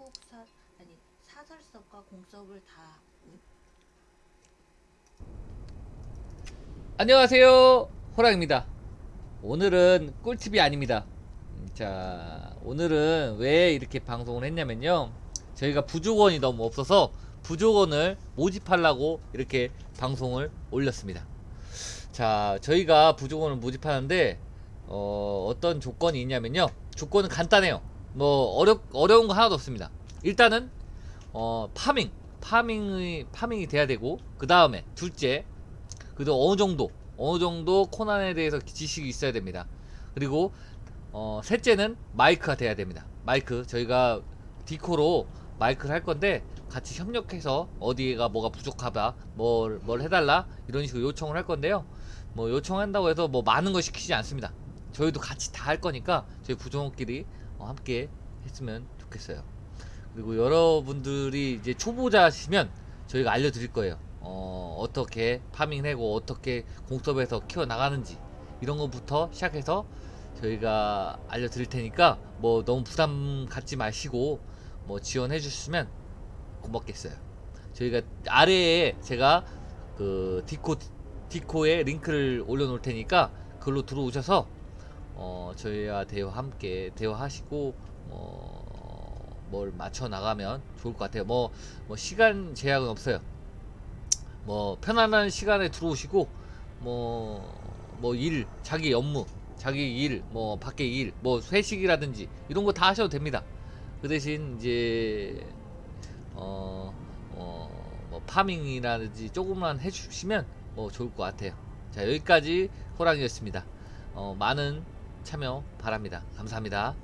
한국사 아니 사설섭과 공섭을 다 안녕하세요. 호랑입니다. 오늘은 꿀팁이 아닙니다. 음, 자 오늘은 왜 이렇게 방송을 했냐면요. 저희가 부족원이 너무 없어서 부족원을 모집하려고 이렇게 방송을 올렸습니다. 자 저희가 부족원을 모집하는데 어, 어떤 조건이 있냐면요. 조건은 간단해요 뭐 어렵 어려운 거 하나도 없습니다 일단은 어 파밍 파밍이 파밍이 돼야 되고 그 다음에 둘째 그래도 어느 정도 어느 정도 코난에 대해서 지식이 있어야 됩니다. 그리고 어, 셋째는 마이크가 돼야 됩니다. 마이크 저희가 디코로 마이크를 할 건데 같이 협력해서 어디가 뭐가 부족하다 뭘, 뭘 해달라 이런 식으로 요청을 할 건데요. 뭐 요청한다고 해서 뭐 많은 걸 시키지 않습니다. 저희도 같이 다 할 거니까 저희 어, 함께 했으면 좋겠어요. 그리고 여러분들이 이제 초보자시면 저희가 알려드릴 거예요. 어, 어떻게 파밍 해고 어떻게 공섭에서 키워 나가는지 이런 것부터 시작해서 저희가 알려드릴 테니까 뭐 너무 부담 갖지 마시고 뭐 지원해 주시면 고맙겠어요. 저희가 아래에 제가 그 디코 디코에 링크를 올려놓을 테니까 그걸로 들어오셔서 어, 저희와 대화 함께 대화하시고 어, 뭘 맞춰 나가면 좋을 것 같아요. 뭐, 뭐 시간 제약은 없어요. 뭐 편안한 시간에 들어오시고 뭐 뭐 일 자기 업무 자기 일 뭐 밖에 일 뭐 회식이라든지 이런 거 다 하셔도 됩니다 그 대신 이제 어, 어, 뭐 파밍이라든지 조금만 해주시면 뭐 좋을 것 같아요 자 여기까지 호랑이였습니다 어, 많은 참여 바랍니다. 감사합니다